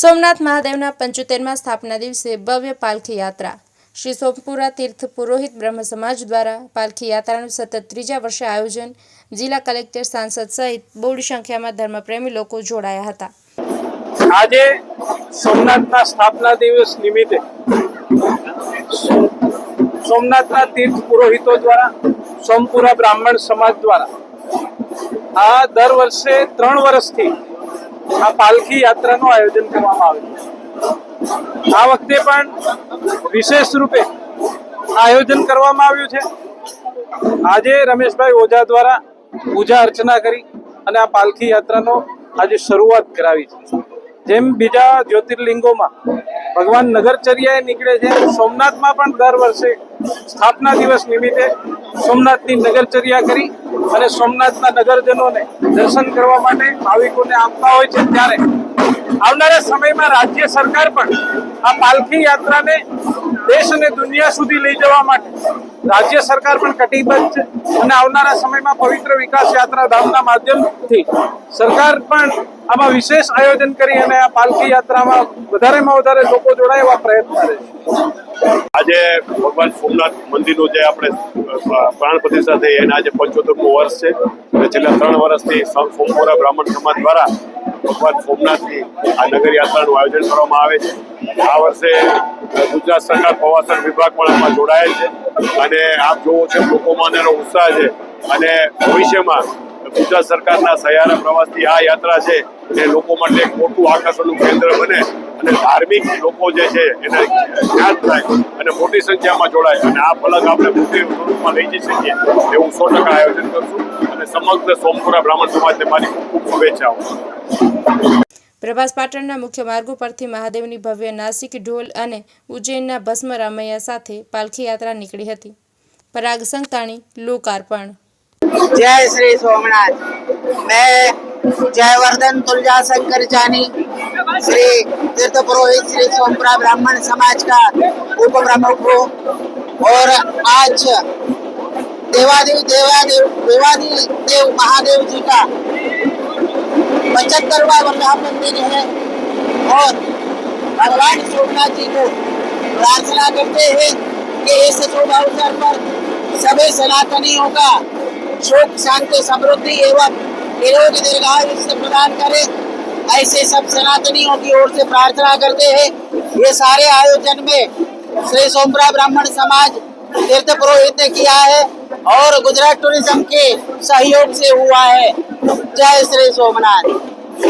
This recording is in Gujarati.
સોમનાથ મહાદેવના પંચોતેરમાં સ્થાપના દિવસે ભવ્ય પાલખી યાત્રા. શ્રી સોમપુરા તીર્થ પુરોહિત બ્રહ્મ સમાજ દ્વારા પાલખી યાત્રાનું સતત ત્રીજા વર્ષે આયોજન જિલ્લા કલેક્ટર સાંસદ સહિત બહોળી સંખ્યામાં ધર્મપ્રેમી લોકો જોડાયા હતા. આજે સોમનાથના સ્થાપના દિવસ નિમિત્તે સોમનાથના તીર્થ પુરોહિતો દ્વારા, સોમપુરા બ્રાહ્મણ સમાજ દ્વારા આ દર વર્ષે ત્રણ વર્ષથી આ પાલખી યાત્રાનું આયોજન કરવામાં આવ્યું આ વખતે પણ વિશેષ રૂપે આયોજન કરવામાં આવ્યું છે. આજે રમેશભાઈ ઓઝા દ્વારા પૂજા અર્ચના કરી અને આ પાલખી યાત્રાનો આજે શરૂઆત કરાવી છે. જેમ બીજા જ્યોતિર્લિંગોમાં ભગવાન નગરચર્યાએ નીકળે છે. સોમનાથમાં પણ દર વર્ષે સ્થાપના દિવસ નિમિત્તે સોમનાથની નગરચર્યા કરી અને સોમનાથના નગરજનોને દર્શન કરવા માટે ભાવિકોને આપતા હોય છે. ત્યારે આવનારા સમયમાં રાજ્ય સરકાર પણ આ પાલખી યાત્રાને દેશ અને દુનિયા સુધી લઈ જવા માટે રાજ્ય સરકાર પણ કટિબદ્ધ છે. અને આવનારા સમયમાં પવિત્ર વિકાસ યાત્રા ધામના માધ્યમથી સરકાર પણ આમાં વિશેષ આયોજન કરી અને આ પાલખી યાત્રામાં વધારેમાં વધારે લોકો જોડાય એવા પ્રયત્ન કરે છે. આજે ભગવાન સોમનાથ મંદિરનું જે આપણે પ્રાણ પ્રતિષ્ઠા થઈ એના આજે પંચોતેરમું વર્ષ છે. અને છેલ્લા ત્રણ વર્ષથી સોમપુરા બ્રાહ્મણ સમાજ દ્વારા ભગવાન સોમનાથની આ નગર યાત્રાનું આયોજન કરવામાં આવે છે. આ વર્ષે ગુજરાત સરકાર પ્રવાસન વિભાગ પણ આમાં જોડાયેલ છે. અને આપ જોવો છો, લોકોમાં એનો ઉત્સાહ છે. અને ભવિષ્યમાં ગુજરાત સરકારના સહિયારા પ્રવાસથી આ યાત્રા છે, એ લોકો માટે એક મોટું આકર્ષણનું કેન્દ્ર બને. અને ધાર્મિક લોકો જે છે, એને અને મોટી સંખ્યામાં જોડાય અને આ ફલક આપણે મોટી સ્વરૂપમાં લઈ જઈ શકીએ એવું સો ટકા આયોજન કરશું અને સમગ્ર સોમપુરા બ્રાહ્મણ સમાજને મારી ખૂબ ખૂબ શુભેચ્છાઓ. પ્રભાસ પાટણના મુખ્ય માર્ગો પરથી મહાદેવની ભવ્ય નાસિક ઢોલ અને ઉજ્જૈનના ભસ્મ રામૈયા સાથે પાલખી યાત્રા નીકળી હતી. પરાગ સંતાણી લોકાર્પણ. જય શ્રી સોમનાથ. મેં જયવર્ધન તુલજાશંકર જાની श्री तीर्थ पुरोहित श्री सोमपुरा ब्राह्मण समाज का उप प्रमुख हूँ। और आज देवादेव देवादेव देवादी देव, महादेव जी का पचहत्तरवा वर्धापन दिन है। और भगवान सोमनाथ जी को प्रार्थना करते हैं कि इस शुभ अवसर पर सभी सनातनियों का सुख, शांति, समृद्धि एवं निरोग दीर्घायुष्य प्रदान करे। ऐसे सब सनातनियों की ओर से प्रार्थना करते हैं। ये सारे आयोजन में श्री सोमरा ब्राह्मण समाज तीर्थ पुरोहित ने किया है और गुजरात टूरिज़्म के सहयोग से हुआ है। जय श्री सोमनाथ।